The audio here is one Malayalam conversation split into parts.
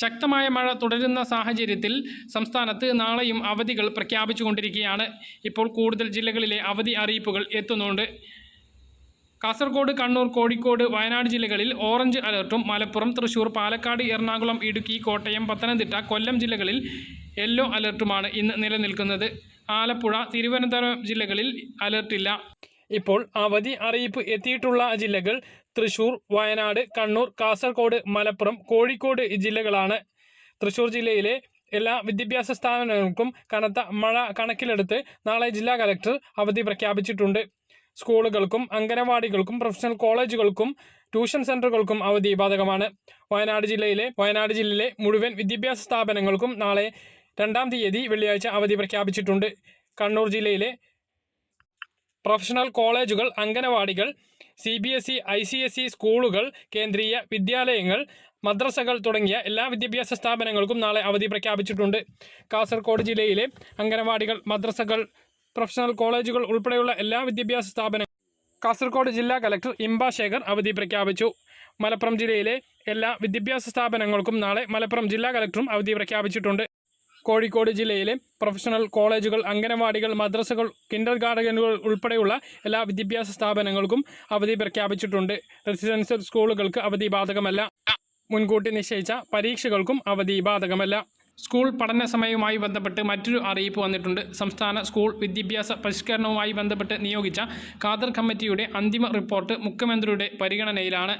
ശക്തമായ മഴ തുടരുന്ന സാഹചര്യത്തിൽ സംസ്ഥാനത്ത് നാളെയും അവധികൾ പ്രഖ്യാപിച്ചുകൊണ്ടിരിക്കുകയാണ്. ഇപ്പോൾ കൂടുതൽ ജില്ലകളിലെ അവധി അറിയിപ്പുകൾ എത്തുന്നുണ്ട്. കാസർഗോഡ് കണ്ണൂർ കോഴിക്കോട് വയനാട് ജില്ലകളിൽ ഓറഞ്ച് അലർട്ടും. മലപ്പുറം തൃശൂർ പാലക്കാട് എറണാകുളം ഇടുക്കി കോട്ടയം പത്തനംതിട്ട കൊല്ലം ജില്ലകളിൽ യെല്ലോ അലർട്ടുമാണ് ഇന്ന് നിലനിൽക്കുന്നത്. ആലപ്പുഴ തിരുവനന്തപുരം ജില്ലകളിൽ അലർട്ടില്ല. ഇപ്പോൾ അവധി അറിയിപ്പ് എത്തിയിട്ടുള്ള ജില്ലകൾ തൃശൂർ വയനാട് കണ്ണൂർ കാസർഗോഡ് മലപ്പുറം കോഴിക്കോട് ജില്ലകളാണ്. തൃശൂർ ജില്ലയിലെ എല്ലാ വിദ്യാഭ്യാസ സ്ഥാപനങ്ങൾക്കും കനത്ത മഴ കണക്കിലെടുത്ത് നാളെ ജില്ലാ കലക്ടർ അവധി പ്രഖ്യാപിച്ചിട്ടുണ്ട്. സ്കൂളുകൾക്കും അംഗനവാടികൾക്കും പ്രൊഫഷണൽ കോളേജുകൾക്കും ട്യൂഷൻ സെന്ററുകൾക്കും അവധി ബാധകമാണ്. വയനാട് ജില്ലയിലെ വയനാട് ജില്ലയിലെ മുഴുവൻ വിദ്യാഭ്യാസ സ്ഥാപനങ്ങൾക്കും നാളെ രണ്ടാം തീയതി വെള്ളിയാഴ്ച അവധി പ്രഖ്യാപിച്ചിട്ടുണ്ട്. കണ്ണൂർ ജില്ലയിലെ പ്രൊഫഷണൽ കോളേജുകൾ അംഗനവാടികൾ C B S E I C S E സ്കൂളുകൾ കേന്ദ്രീയ വിദ്യാലയങ്ങൾ മദ്രസകൾ തുടങ്ങിയ എല്ലാ വിദ്യാഭ്യാസ സ്ഥാപനങ്ങൾക്കും നാളെ അവധി പ്രഖ്യാപിച്ചിട്ടുണ്ട്. കാസർഗോഡ് ജില്ലയിലെ അംഗനവാടികൾ മദ്രസകൾ പ്രൊഫഷണൽ കോളേജുകൾ ഉൾപ്പെടെയുള്ള എല്ലാ വിദ്യാഭ്യാസ സ്ഥാപനങ്ങളും കാസർഗോഡ് ജില്ലാ കലക്ടർ ഇംബ അവധി പ്രഖ്യാപിച്ചു. മലപ്പുറം ജില്ലയിലെ എല്ലാ വിദ്യാഭ്യാസ സ്ഥാപനങ്ങൾക്കും നാളെ മലപ്പുറം ജില്ലാ കലക്ടറും അവധി പ്രഖ്യാപിച്ചിട്ടുണ്ട്. കോഴിക്കോട് ജില്ലയിലെ പ്രൊഫഷണൽ കോളേജുകൾ അംഗനവാടികൾ മദ്രസകൾ കിൻഡർ ഗാർഡനുകൾ ഉൾപ്പെടെയുള്ള എല്ലാ വിദ്യാഭ്യാസ സ്ഥാപനങ്ങൾക്കും അവധി പ്രഖ്യാപിച്ചിട്ടുണ്ട്. റെസിഡൻഷ്യൽ സ്കൂളുകൾക്ക് അവധി ബാധകമല്ല. മുൻകൂട്ടി നിശ്ചയിച്ച പരീക്ഷകൾക്കും അവധി ബാധകമല്ല. സ്കൂൾ പഠന സമയവുമായി ബന്ധപ്പെട്ട് മറ്റൊരു അറിയിപ്പ് വന്നിട്ടുണ്ട്. സംസ്ഥാന സ്കൂൾ വിദ്യാഭ്യാസ പരിഷ്കരണവുമായി ബന്ധപ്പെട്ട് നിയോഗിച്ച ഖാദർ കമ്മിറ്റിയുടെ അന്തിമ റിപ്പോർട്ട് മുഖ്യമന്ത്രിയുടെ പരിഗണനയിലാണ്.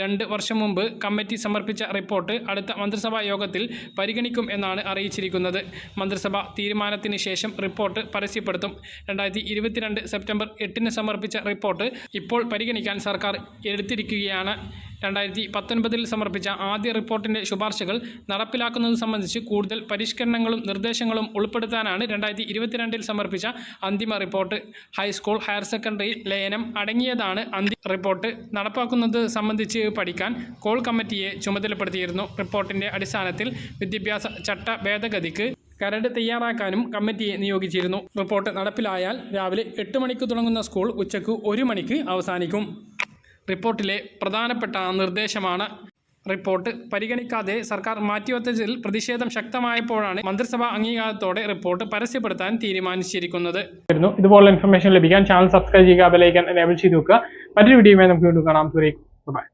രണ്ട് വർഷം മുമ്പ് കമ്മിറ്റി സമർപ്പിച്ച റിപ്പോർട്ട് അടുത്ത മന്ത്രിസഭാ യോഗത്തിൽ പരിഗണിക്കും എന്നാണ് അറിയിച്ചിരിക്കുന്നത്. മന്ത്രിസഭ തീരുമാനത്തിന് ശേഷം റിപ്പോർട്ട് പരസ്യപ്പെടുത്തും. രണ്ടായിരത്തി ഇരുപത്തിരണ്ട് സെപ്റ്റംബർ എട്ടിന് സമർപ്പിച്ച റിപ്പോർട്ട് ഇപ്പോൾ പരിഗണിക്കാൻ സർക്കാർ എടുത്തിരിക്കുകയാണ്. രണ്ടായിരത്തി പത്തൊൻപതിൽ സമർപ്പിച്ച ആദ്യ റിപ്പോർട്ടിന്റെ ശുപാർശകൾ നടപ്പിലാക്കുന്നത് സംബന്ധിച്ച് കൂടുതൽ പരിഷ്കരണങ്ങളും നിർദ്ദേശങ്ങളും ഉൾപ്പെടുത്താനാണ് രണ്ടായിരത്തി ഇരുപത്തിരണ്ടിൽ സമർപ്പിച്ച അന്തിമ റിപ്പോർട്ട്. ഹൈസ്കൂൾ ഹയർ സെക്കൻഡറി ലയനം അടങ്ങിയതാണ് അന്തിമ റിപ്പോർട്ട്. നടപ്പാക്കുന്നത് സംബന്ധിച്ച് പഠിക്കാൻ കോൾ കമ്മിറ്റിയെ ചുമതലപ്പെടുത്തിയിരുന്നു. റിപ്പോർട്ടിന്റെ അടിസ്ഥാനത്തിൽ വിദ്യാഭ്യാസ ചട്ട ഭേദഗതിക്ക് കരട് തയ്യാറാക്കാനും കമ്മിറ്റിയെ നിയോഗിച്ചിരുന്നു. റിപ്പോർട്ട് നടപ്പിലായാൽ രാവിലെ എട്ട് മണിക്ക് തുടങ്ങുന്ന സ്കൂൾ ഉച്ചയ്ക്ക് ഒരു മണിക്ക് അവസാനിക്കും. റിപ്പോർട്ടിലെ പ്രധാനപ്പെട്ട നിർദ്ദേശമാണ്. റിപ്പോർട്ട് പരിഗണിക്കാതെ സർക്കാർ മാറ്റിവെച്ചതിൽ പ്രതിഷേധം ശക്തമായപ്പോഴാണ് മന്ത്രിസഭാ അംഗീകാരത്തോടെ റിപ്പോർട്ട് പരസ്യപ്പെടുത്താൻ തീരുമാനിച്ചിരിക്കുന്നത്. ഇതുപോലുള്ള ഇൻഫർമേഷൻ ലഭിക്കാൻ ചാനൽ സബ്സ്ക്രൈബ് ചെയ്യുക ബെലൈക്കൻ എനേബിൾ ചെയ്ത് വെക്കുക മറ്റൊരു വീഡിയോയുമായി നമുക്ക് വീണ്ടും കാണാം. ബൈ